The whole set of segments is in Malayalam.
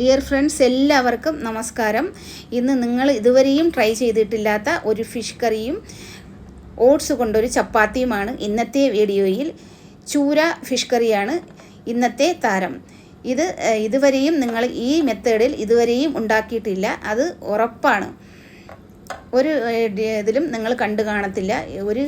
ഡിയർ ഫ്രണ്ട്സ് എല്ലാവർക്കും നമസ്കാരം. ഇന്ന് നിങ്ങൾ ഇതുവരെയും ട്രൈ ചെയ്തിട്ടില്ലാത്ത ഒരു ഫിഷ് കറിയും ഓട്സ് കൊണ്ടൊരു ചപ്പാത്തിയുമാണ് ഇന്നത്തെ വീഡിയോയിൽ. ചൂര ഫിഷ് കറിയാണ് ഇന്നത്തെ താരം. ഇത് ഇതുവരെയും നിങ്ങൾ ഈ മെത്തേഡിൽ ഇതുവരെയും ഉണ്ടാക്കിയിട്ടില്ല. അത് ഉറപ്പാണ്. ഒരു ഇതിലും നിങ്ങൾ കണ്ടു കാണത്തില്ല. ഒരു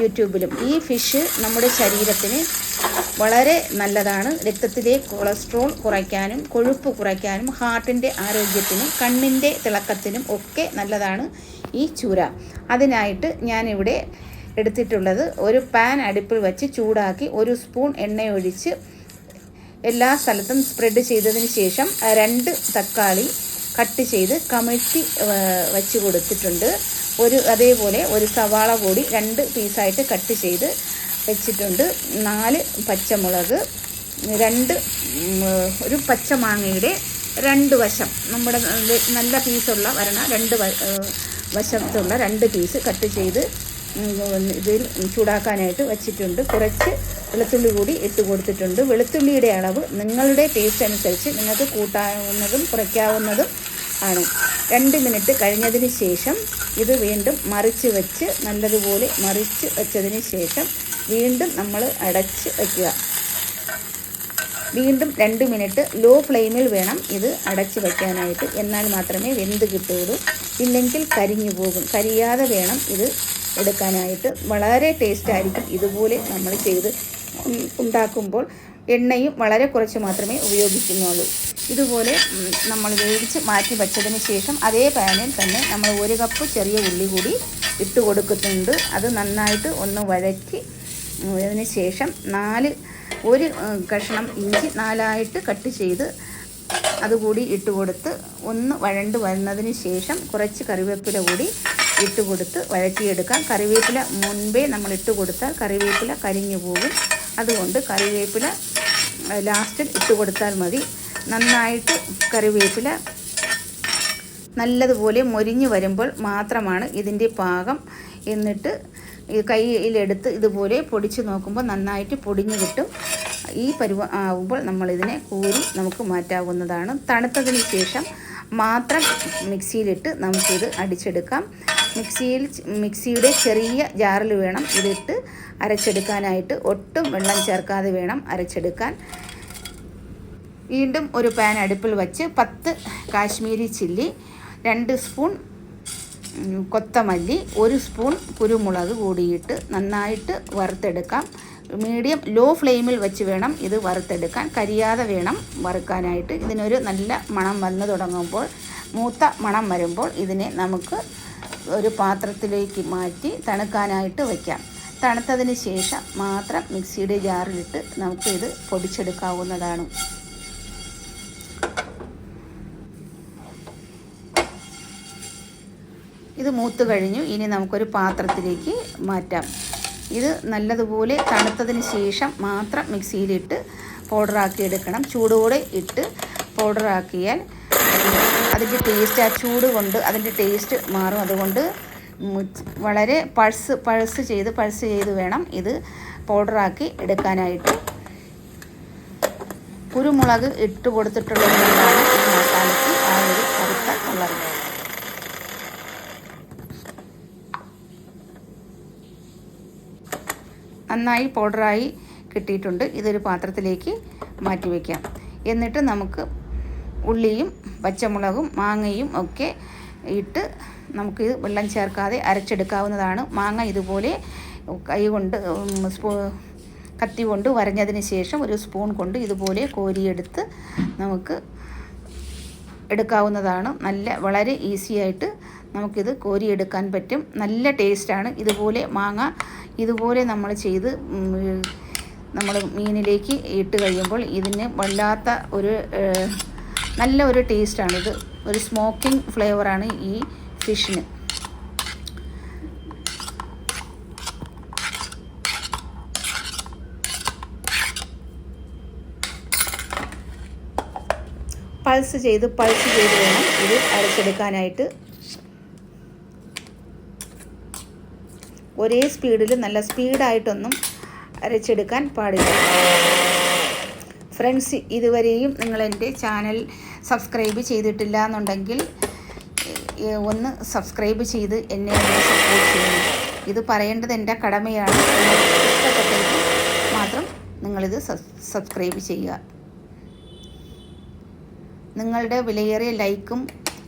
യൂട്യൂബിലും. ഈ ഫിഷ് നമ്മുടെ ശരീരത്തിന് വളരെ നല്ലതാണ്. രക്തത്തിലെ കൊളസ്ട്രോൾ കുറയ്ക്കാനും കൊഴുപ്പ് കുറയ്ക്കാനും ഹാർട്ടിന്റെ ആരോഗ്യത്തിനും കണ്ണിന്റെ തിളക്കത്തിനും ഒക്കെ നല്ലതാണ് ഈ ചൂര. അതിനായിട്ട് ഞാനിവിടെ എടുത്തിട്ടുള്ളത് ഒരു പാൻ അടുപ്പിൽ വെച്ച് ചൂടാക്കി ഒരു സ്പൂൺ എണ്ണയൊഴിച്ച് എല്ലാ സ്ഥലത്തും സ്പ്രെഡ് ചെയ്തതിന് ശേഷം രണ്ട് തക്കാളി കട്ട് ചെയ്ത് കമഴ്ത്തി വച്ച് കൊടുത്തിട്ടുണ്ട്. ഒരു അതേപോലെ ഒരു സവാള കൂടി രണ്ട് പീസായിട്ട് കട്ട് ചെയ്ത് വെച്ചിട്ടുണ്ട്. നാല് പച്ചമുളക് രണ്ട് ഒരു പച്ചമാങ്ങയുടെ രണ്ട് വശം. നമ്മുടെ നല്ല പീസുള്ള വരണ. രണ്ട് വശത്തുള്ള രണ്ട് പീസ് കട്ട് ചെയ്ത് ഇതിൽ ചൂടാക്കാനായിട്ട് വച്ചിട്ടുണ്ട്. കുറച്ച് വെളുത്തുള്ളി കൂടി ഇട്ട് കൊടുത്തിട്ടുണ്ട്. വെളുത്തുള്ളിയുടെ അളവ് നിങ്ങളുടെ ടേസ്റ്റ് അനുസരിച്ച് നിങ്ങൾക്ക് കൂട്ടാവുന്നതും കുറയ്ക്കാവുന്നതും ആണ്. രണ്ട് മിനിറ്റ് കഴിഞ്ഞതിന് ശേഷം ഇത് വീണ്ടും മറിച്ച് വെച്ച് നല്ലതുപോലെ മറിച്ച് വെച്ചതിന് ശേഷം വീണ്ടും നമ്മൾ അടച്ച് വയ്ക്കുക വീണ്ടും രണ്ട് മിനിറ്റ് ലോ ഫ്ലെയിമിൽ വേണം ഇത് അടച്ച് വയ്ക്കാനായിട്ട് എന്നാൽ മാത്രമേ വെന്ത് കിട്ടുകയുള്ളൂ. ഇല്ലെങ്കിൽ കരിഞ്ഞു പോകും. കരിയാതെ വേണം ഇത് എടുക്കാനായിട്ട്. വളരെ ടേസ്റ്റ് ആയിരിക്കും ഇതുപോലെ നമ്മൾ ചെയ്ത് ഉണ്ടാക്കുമ്പോൾ. എണ്ണയും വളരെ കുറച്ച് മാത്രമേ ഉപയോഗിക്കുന്നുള്ളൂ. ഇതുപോലെ നമ്മൾ വേവിച്ച് മാറ്റി വച്ചതിന് ശേഷം അതേ പാനിൽ തന്നെ നമ്മൾ ഒരു കപ്പ് ചെറിയ ഉള്ളി കൂടി ഇട്ട് കൊടുക്കുന്നുണ്ട്. അത് നന്നായിട്ട് ഒന്ന് വഴറ്റി അതിന് ശേഷം നാല് ഒരു കഷ്ണം ഇഞ്ചി നാലായിട്ട് കട്ട് ചെയ്ത് അതുകൂടി ഇട്ട് കൊടുത്ത് ഒന്ന് വഴണ്ട് വരുന്നതിന് ശേഷം കുറച്ച് കറിവേപ്പില കൂടി ഇട്ട് കൊടുത്ത് വഴറ്റിയെടുക്കാം. കറിവേപ്പില മുൻപേ നമ്മൾ ഇട്ട് കൊടുത്താൽ കറിവേപ്പില കരിഞ്ഞു പോകും. അതുകൊണ്ട് കറിവേപ്പില ലാസ്റ്റിൽ ഇട്ട് കൊടുത്താൽ മതി. നന്നായിട്ട് കറിവേപ്പില നല്ലതുപോലെ മൊരിഞ്ഞു വരുമ്പോൾ മാത്രമാണ് ഇതിന്റെ പാകം. എന്നിട്ട് കയ്യിലെടുത്ത് ഇതുപോലെ പൊടിച്ച് നോക്കുമ്പോൾ നന്നായിട്ട് പൊടിഞ്ഞു കിട്ടും. ഈ പരുവ ആവുമ്പോൾ നമ്മളിതിനെ കൂരി നമുക്ക് മാറ്റാവുന്നതാണ്. തണുത്തതിന് ശേഷം മാത്രം മിക്സിയിലിട്ട് നമുക്കിത് അടിച്ചെടുക്കാം. മിക്സിയിൽ മിക്സിയുടെ ചെറിയ ജാറിൽ വേണം ഇതിട്ട് അരച്ചെടുക്കാനായിട്ട്. ഒട്ടും വെള്ളം ചേർക്കാതെ വേണം അരച്ചെടുക്കാൻ. വീണ്ടും ഒരു പാൻ അടുപ്പിൽ വച്ച് പത്ത് കാശ്മീരി ചില്ലി രണ്ട് സ്പൂൺ കൊത്തമല്ലി ഒരു സ്പൂൺ കുരുമുളക് കൂടിയിട്ട് നന്നായിട്ട് വറുത്തെടുക്കാം. മീഡിയം ലോ ഫ്ലെയിമിൽ വെച്ച് വേണം ഇത് വറുത്തെടുക്കാൻ. കരിയാതെ വേണം വറുക്കാനായിട്ട്. ഇതിനൊരു നല്ല മണം വന്നു തുടങ്ങുമ്പോൾ മൂത്ത മണം വരുമ്പോൾ ഇതിനെ നമുക്ക് ഒരു പാത്രത്തിലേക്ക് മാറ്റി തണുക്കാനായിട്ട് വയ്ക്കാം തണുത്തതിന് ശേഷം മാത്രം മിക്സിയുടെ ജാറിലിട്ട് നമുക്ക് ഇത് പൊടിച്ചെടുക്കാവുന്നതാണ്. മൂത്ത് കഴിഞ്ഞു. ഇനി നമുക്കൊരു പാത്രത്തിലേക്ക് മാറ്റാം. ഇത് നല്ലതുപോലെ തണുത്തതിന് ശേഷം മാത്രം മിക്സിയിലിട്ട് പൗഡറാക്കി എടുക്കണം. ചൂടോടെ ഇട്ട് പൗഡറാക്കിയാൽ അതിന്റെ ടേസ്റ്റ് ആ ചൂട് കൊണ്ട് അതിന്റെ ടേസ്റ്റ് മാറും. അതുകൊണ്ട് വളരെ പൾസ് പൾസ് ചെയ്ത് പൾസ് ചെയ്ത് വേണം ഇത് പൗഡറാക്കി എടുക്കാനായിട്ട്. കുരുമുളക് ഇട്ട് കൊടുത്തിട്ടുള്ളത് കൊണ്ടാണ് ഈ മസാലയ്ക്ക് ആ ഒരു കറുത്ത കളർ നന്നായി പൗഡറായി കിട്ടിയിട്ടുണ്ട്. ഇതൊരു പാത്രത്തിലേക്ക് മാറ്റി വയ്ക്കാം എന്നിട്ട് നമുക്ക് ഉള്ളിയും പച്ചമുളകും മാങ്ങയും ഒക്കെ ഇട്ട് നമുക്ക് വെള്ളം ചേർക്കാതെ അരച്ചെടുക്കാവുന്നതാണ്. മാങ്ങ ഇതുപോലെ കൈ കൊണ്ട് സ്പൂ കത്തി കൊണ്ട് വരഞ്ഞതിന് ശേഷം ഒരു സ്പൂൺ കൊണ്ട് ഇതുപോലെ കോരിയെടുത്ത് നമുക്ക് എടുക്കാവുന്നതാണ്. നല്ല വളരെ ഈസി ആയിട്ട് നമുക്കിത് കോരിയെടുക്കാൻ പറ്റും. നല്ല ടേസ്റ്റാണ് ഇതുപോലെ മാങ്ങ ഇതുപോലെ നമ്മൾ ചെയ്ത് നമ്മൾ മീനിലേക്ക് ഇട്ട് കഴിയുമ്പോൾ ഇതിന് വല്ലാത്ത ഒരു നല്ല ഒരു ടേസ്റ്റാണിത് ഒരു സ്മോക്കിംഗ് ഫ്ലേവറാണ് ഈ ഫിഷിന് പൾസ് ചെയ്ത് പൾസ് ചെയ്ത് വേണം ഇത് അരച്ചെടുക്കാനായിട്ട്. ഒരേ സ്പീഡിൽ നല്ല സ്പീഡായിട്ടൊന്നും അരച്ചെടുക്കാൻ പാടില്ല. ഫ്രണ്ട്സ് ഇതുവരെയും നിങ്ങൾ എന്റെ ചാനൽ സബ്സ്ക്രൈബ് ചെയ്തിട്ടില്ല എന്നുണ്ടെങ്കിൽ ഒന്ന് സബ്സ്ക്രൈബ് ചെയ്ത് എന്നെ സപ്പോർട്ട് ചെയ്യണം. ഇത് പറയേണ്ടത് എന്റെ കടമയാണ്. ഇഷ്ടപ്പെട്ടെങ്കിൽ മാത്രം നിങ്ങളിത് സബ്- സബ്സ്ക്രൈബ് ചെയ്യുക. നിങ്ങളുടെ വിലയേറിയ ലൈക്കും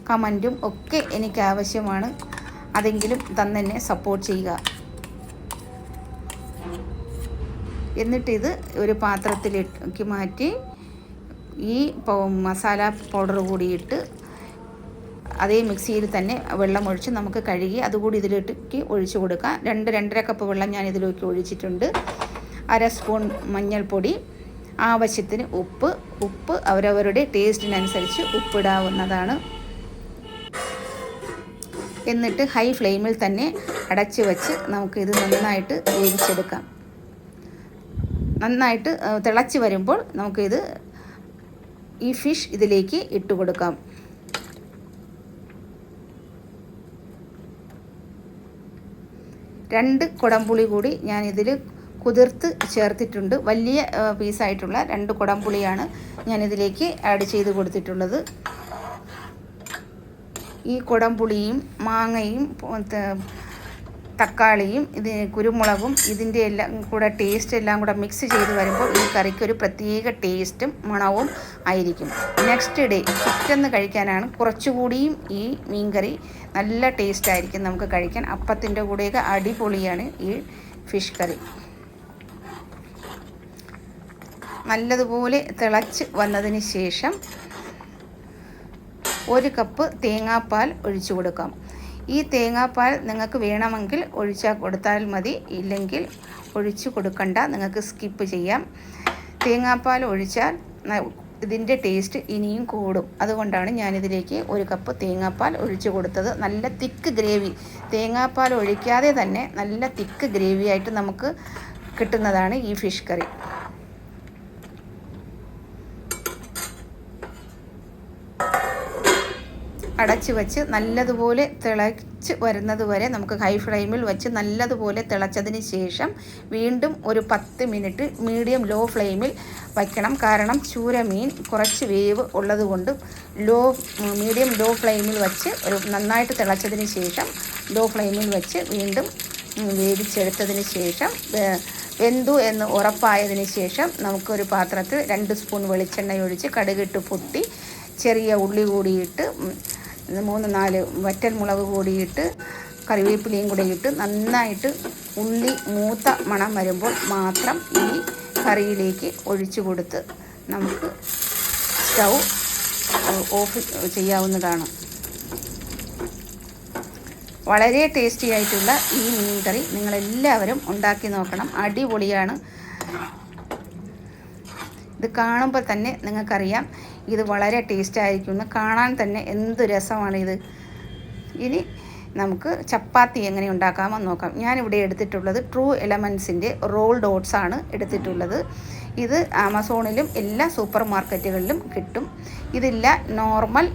കമന്റും ഒക്കെ എനിക്ക് ആവശ്യമാണ് അതെങ്കിലും തന്നെ സപ്പോർട്ട് ചെയ്യുക. എന്നിട്ട് ഇത് ഒരു പാത്രത്തിലേക്ക് മാറ്റി ഈ മസാല പൗഡർ കൂടിയിട്ട് അതേ മിക്സിയിൽ തന്നെ വെള്ളം ഒഴിച്ച് നമുക്ക് കഴുകി അതുകൂടി ഇതിലേക്ക് ഒഴിച്ചു കൊടുക്കാം. രണ്ട് രണ്ടര കപ്പ് വെള്ളം ഞാൻ ഇതിലേക്ക് ഒഴിച്ചിട്ടുണ്ട്. അര സ്പൂൺ മഞ്ഞൾപ്പൊടി ആവശ്യത്തിന് ഉപ്പ് ഉപ്പ് അവരവരുടെ ടേസ്റ്റിനനുസരിച്ച് ഉപ്പിടാവുന്നതാണ്. എന്നിട്ട് ഹൈ ഫ്ലെയിമിൽ തന്നെ അടച്ച് വെച്ച് ഇത് നന്നായിട്ട് വേവിച്ചെടുക്കാം. നന്നായിട്ട് തിളച്ച് വരുമ്പോൾ നമുക്കിത് ഈ ഫിഷ് ഇതിലേക്ക് ഇട്ട് കൊടുക്കാം. രണ്ട് കുടംപുളി കൂടി ഞാനിതിൽ കുതിർത്ത് ചേർത്തിട്ടുണ്ട്. വലിയ പീസായിട്ടുള്ള രണ്ട് കുടംപുളിയാണ് ഞാൻ ഇതിലേക്ക് ആഡ് ചെയ്ത് കൊടുത്തിട്ടുള്ളത്. ഈ കുടംപുളിയും മാങ്ങയും തക്കാളിയും ഇത് കുരുമുളകും ഇതിന്റെ എല്ലാം കൂടെ ടേസ്റ്റ് എല്ലാം കൂടെ മിക്സ് ചെയ്ത് വരുമ്പോൾ ഈ കറിക്ക് ഒരു പ്രത്യേക ടേസ്റ്റും മണവും ആയിരിക്കും. നെക്സ്റ്റ് ഡേ പിറ്റെന്ന് കഴിക്കാനാണ് കുറച്ചുകൂടിയും ഈ മീൻകറി നല്ല ടേസ്റ്റായിരിക്കും നമുക്ക് കഴിക്കാൻ. അപ്പത്തിന്റെ കൂടെയൊക്കെ അടിപൊളിയാണ് ഈ ഫിഷ് കറി. നല്ലതുപോലെ തിളച്ച് വന്നതിന് ശേഷം ഒരു കപ്പ് തേങ്ങാപ്പാൽ ഒഴിച്ചു കൊടുക്കാം. ഈ തേങ്ങാപ്പാൽ നിങ്ങൾക്ക് വേണമെങ്കിൽ ഒഴിച്ചാൽ കൊടുത്താൽ മതി. ഇല്ലെങ്കിൽ ഒഴിച്ചു കൊടുക്കണ്ട. നിങ്ങൾക്ക് സ്കിപ്പ് ചെയ്യാം. തേങ്ങാപ്പാൽ ഒഴിച്ചാൽ ഇതിന്റെ ടേസ്റ്റ് ഇനിയും കൂടും. അതുകൊണ്ടാണ് ഞാനിതിലേക്ക് ഒരു കപ്പ് തേങ്ങാപ്പാൽ ഒഴിച്ചു കൊടുത്തത്. നല്ല തിക്ക് ഗ്രേവി. തേങ്ങാപ്പാൽ ഒഴിക്കാതെ തന്നെ നല്ല തിക്ക് ഗ്രേവിയായിട്ട് നമുക്ക് കിട്ടുന്നതാണ് ഈ ഫിഷ് കറി. അടച്ച് വെച്ച് നല്ലതുപോലെ തിളച്ച് വരുന്നത് വരെ നമുക്ക് ഹൈ ഫ്ലെയിമിൽ വെച്ച് നല്ലതുപോലെ തിളച്ചതിന് ശേഷം വീണ്ടും ഒരു പത്ത് മിനിറ്റ് മീഡിയം ലോ ഫ്ലെയിമിൽ വയ്ക്കണം. കാരണം ചൂര മീൻ കുറച്ച് വേവ് ഉള്ളതുകൊണ്ട് ലോ മീഡിയം ലോ ഫ്ലെയിമിൽ വെച്ച് ഒരു നന്നായിട്ട് തിളച്ചതിന് ശേഷം ലോ ഫ്ലെയിമിൽ വെച്ച് വീണ്ടും വേവിച്ചെടുത്തതിന് ശേഷം വെന്തു എന്ന് ഉറപ്പായതിന് ശേഷം നമുക്കൊരു പാത്രത്തിൽ രണ്ട് സ്പൂൺ വെളിച്ചെണ്ണ ഒഴിച്ച് കടുകിട്ട് പൊട്ടി ചെറിയ ഉള്ളി കൂടിയിട്ട് മൂന്ന് നാല് വറ്റൽ മുളക് കൂടിയിട്ട് കറിവേപ്പിലയും കൂടെ ഇട്ട് നന്നായിട്ട് ഉള്ളി മൂത്ത മണം വരുമ്പോൾ മാത്രം ഈ കറിയിലേക്ക് ഒഴിച്ചു കൊടുത്ത് നമുക്ക് സ്റ്റൗ ഓഫ് ചെയ്യാവുന്നതാണ്. വളരെ ടേസ്റ്റി ആയിട്ടുള്ള ഈ മീൻ കറി നിങ്ങളെല്ലാവരും ഉണ്ടാക്കി നോക്കണം. അടിപൊളിയാണ്. ഇത് കാണുമ്പോൾ തന്നെ നിങ്ങൾക്കറിയാം. ഇത് വളരെ ടേസ്റ്റ് ആയിരിക്കും എന്ന് കാണാൻ തന്നെ എന്ത് രസമാണ് ഇത്. ഇനി നമുക്ക് ചപ്പാത്തി എങ്ങനെ ഉണ്ടാക്കാമെന്ന് നോക്കാം. ഞാനിവിടെ എടുത്തിട്ടുള്ളത് ട്രൂ എലമെൻസിന്റെ റോൾ ഡോട്ട്സ് ആണ് എടുത്തിട്ടുള്ളത്. ഇത് ആമസോണിലും എല്ലാ സൂപ്പർ മാർക്കറ്റുകളിലും കിട്ടും. ഇതില്ല നോർമൽ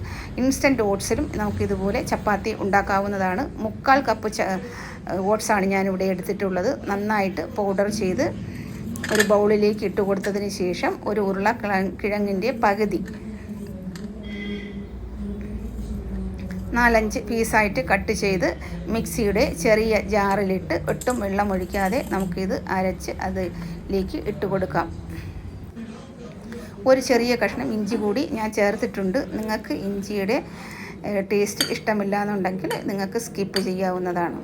ഇൻസ്റ്റന്റ് ഓട്സിലും നമുക്കിതുപോലെ ചപ്പാത്തി ഉണ്ടാക്കാവുന്നതാണ്. മുക്കാൽ കപ്പ് ഓട്സാണ് ഞാനിവിടെ എടുത്തിട്ടുള്ളത്. നന്നായിട്ട് പൗഡർ ചെയ്ത് ഒരു ബൗളിലേക്ക് ഇട്ട് കൊടുത്തതിന് ശേഷം ഒരു ഉരുള കിഴങ്ങിന്റെ പകുതി. നാലഞ്ച് പീസായിട്ട് കട്ട് ചെയ്ത് മിക്സിയുടെ ചെറിയ ജാറിലിട്ട് ഒട്ടും വെള്ളം ഒഴിക്കാതെ നമുക്കിത് അരച്ച് അതിലേക്ക് ഇട്ട് കൊടുക്കാം. ഒരു ചെറിയ കഷ്ണം ഇഞ്ചി കൂടി ഞാൻ ചേർത്തിട്ടുണ്ട്. നിങ്ങൾക്ക് ഇഞ്ചിയുടെ ടേസ്റ്റ് ഇഷ്ടമില്ല എന്നുണ്ടെങ്കിൽ നിങ്ങൾക്ക് സ്കിപ്പ് ചെയ്യാവുന്നതാണ്.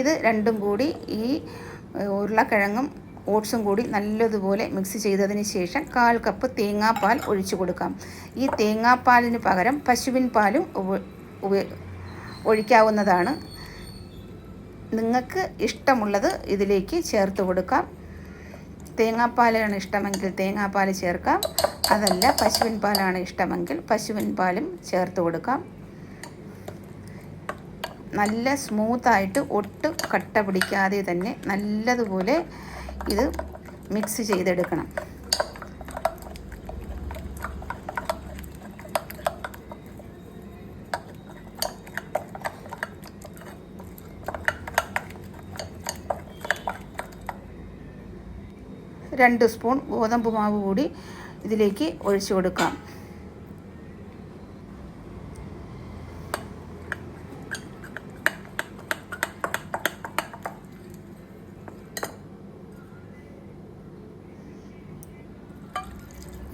ഇത് രണ്ടും കൂടി ഈ ഉരുളക്കിഴങ്ങും ഓട്സും കൂടി നല്ലതുപോലെ മിക്സ് ചെയ്തതിന് ശേഷം കാൽ കപ്പ് തേങ്ങാപ്പാൽ ഒഴിച്ചു കൊടുക്കാം. ഈ തേങ്ങാപ്പാലിന് പകരം പശുവിൻ പാലും ഒഴിക്കാവുന്നതാണ്. നിങ്ങൾക്ക് ഇഷ്ടമുള്ളത് ഇതിലേക്ക് ചേർത്ത് കൊടുക്കാം. തേങ്ങാപ്പാലാണ് ഇഷ്ടമെങ്കിൽ തേങ്ങാപ്പാൽ ചേർക്കാം. അതല്ല പശുവിൻ പാലാണ് ഇഷ്ടമെങ്കിൽ പശുവിൻ പാലും ചേർത്ത് കൊടുക്കാം. നല്ല സ്മൂത്തായിട്ട് ഒട്ടും കട്ട പിടിക്കാതെ തന്നെ നല്ലതുപോലെ ഇത് മിക്സ് ചെയ്തെടുക്കണം. രണ്ട് സ്പൂൺ ഗോതമ്പ് മാവ് കൂടി ഇതിലേക്ക് ഒഴിച്ചു കൊടുക്കാം.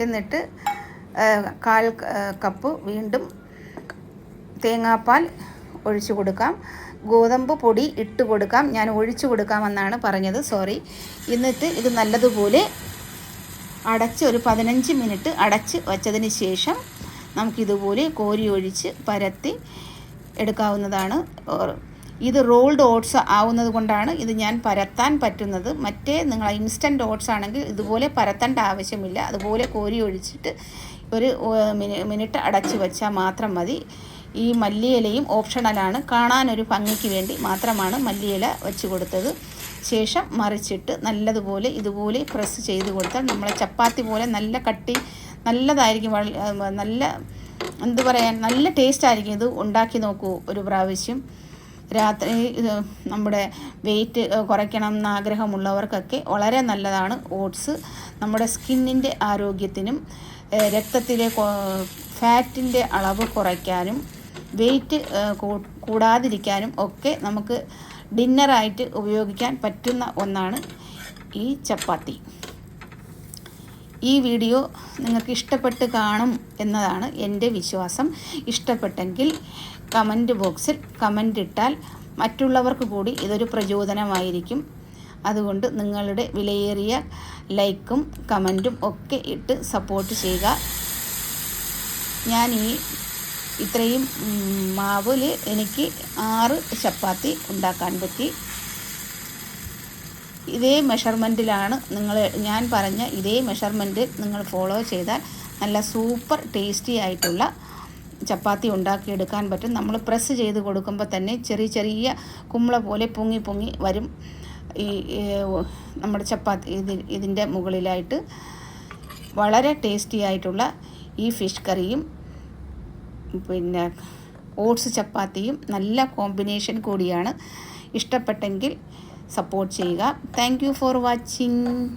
എന്നിട്ട് കാൽ കപ്പ് വീണ്ടും തേങ്ങാപ്പാൽ ഒഴിച്ചു കൊടുക്കാം. ഗോതമ്പ് പൊടി ഇട്ട് കൊടുക്കാം. ഞാൻ ഒഴിച്ചു കൊടുക്കാമെന്നാണ് പറഞ്ഞത്. സോറി. എന്നിട്ട് ഇത് നല്ലതുപോലെ അടച്ച് ഒരു പതിനഞ്ച് മിനിറ്റ് അടച്ച് വച്ചതിന് ശേഷം നമുക്കിതുപോലെ കോരി ഒഴിച്ച് പരത്തി എടുക്കാവുന്നതാണ്. ഇത് റോൾഡ് ഓട്സ് ആവുന്നത് കൊണ്ടാണ് ഇത് ഞാൻ പരത്താൻ പറ്റുന്നത്. മറ്റേ നിങ്ങൾ ഇൻസ്റ്റന്റ് ഓട്സ് ആണെങ്കിൽ ഇതുപോലെ പരത്തേണ്ട ആവശ്യമില്ല. അതുപോലെ കോരി ഒഴിച്ചിട്ട് ഒരു മിനിറ്റ് അടച്ചു വെച്ചാൽ മാത്രം മതി. ഈ മല്ലിയിലയും ഓപ്ഷണലാണ്. കാണാനൊരു ഭംഗിക്ക് വേണ്ടി മാത്രമാണ് മല്ലിയില വെച്ച് കൊടുത്തത്. ശേഷം മറിച്ചിട്ട് നല്ലതുപോലെ ഇതുപോലെ പ്രസ് ചെയ്ത് കൊടുത്താൽ നമ്മളെ ചപ്പാത്തി പോലെ നല്ല കട്ടി നല്ലതായിരിക്കും നല്ല എന്ത് പറയാൻ നല്ല ടേസ്റ്റ് ആയിരിക്കും ഇത് ഉണ്ടാക്കി നോക്കൂ ഒരു പ്രാവശ്യം. രാത്രി നമ്മുടെ വെയിറ്റ് കുറയ്ക്കണം എന്ന് ആഗ്രഹമുള്ളവർക്കൊക്കെ വളരെ നല്ലതാണ് ഓട്സ്. നമ്മുടെ സ്കിന്നിന്റെ ആരോഗ്യത്തിനും രക്തത്തിലെ ഫാറ്റിന്റെ അളവ് കുറയ്ക്കാനും വെയിറ്റ് കൂടാതിരിക്കാനും ഒക്കെ നമുക്ക് ഡിന്നറായിട്ട് ഉപയോഗിക്കാൻ പറ്റുന്ന ഒന്നാണ് ഈ ചപ്പാത്തി. ഈ വീഡിയോ നിങ്ങൾക്ക് ഇഷ്ടപ്പെട്ട് കാണും എന്നതാണ് എന്റെ വിശ്വാസം. ഇഷ്ടപ്പെട്ടെങ്കിൽ കമന്റ് ബോക്സിൽ കമന്റ് ഇട്ടാൽ മറ്റുള്ളവർക്ക് കൂടി ഇതൊരു പ്രചോദനമായിരിക്കും. അതുകൊണ്ട് നിങ്ങളുടെ വിലയേറിയ ലൈക്കും കമന്റും ഒക്കെ ഇട്ട് സപ്പോർട്ട് ചെയ്യുക. ഞാൻ ഈ ഇത്രയും മാവിൽ എനിക്ക് ആറ് ചപ്പാത്തി ഉണ്ടാക്കാൻ പറ്റി. ഇതേ മെഷർമെന്റിലാണ് നിങ്ങൾ ഞാൻ പറഞ്ഞ ഇതേ മെഷർമെന്റ് നിങ്ങൾ ഫോളോ ചെയ്താൽ നല്ല സൂപ്പർ ടേസ്റ്റി ആയിട്ടുള്ള ചപ്പാത്തി ഉണ്ടാക്കിയെടുക്കാൻ പറ്റും. നമ്മൾ പ്രസ് ചെയ്ത് കൊടുക്കുമ്പോൾ തന്നെ ചെറിയ ചെറിയ കുമ്പള പോലെ പൊങ്ങി പൊങ്ങി വരും. ഈ നമ്മുടെ ചപ്പാത്തി ഇത് ഇതിന്റെ മുകളിലായിട്ട് വളരെ ടേസ്റ്റി ആയിട്ടുള്ള ഈ ഫിഷ് കറിയും പിന്നെ ഓട്സ് ചപ്പാത്തിയും നല്ല കോമ്പിനേഷൻ കൂടിയാണ്. ഇഷ്ടപ്പെട്ടെങ്കിൽ സപ്പോർട്ട് ചെയ്യുക. Thank for watching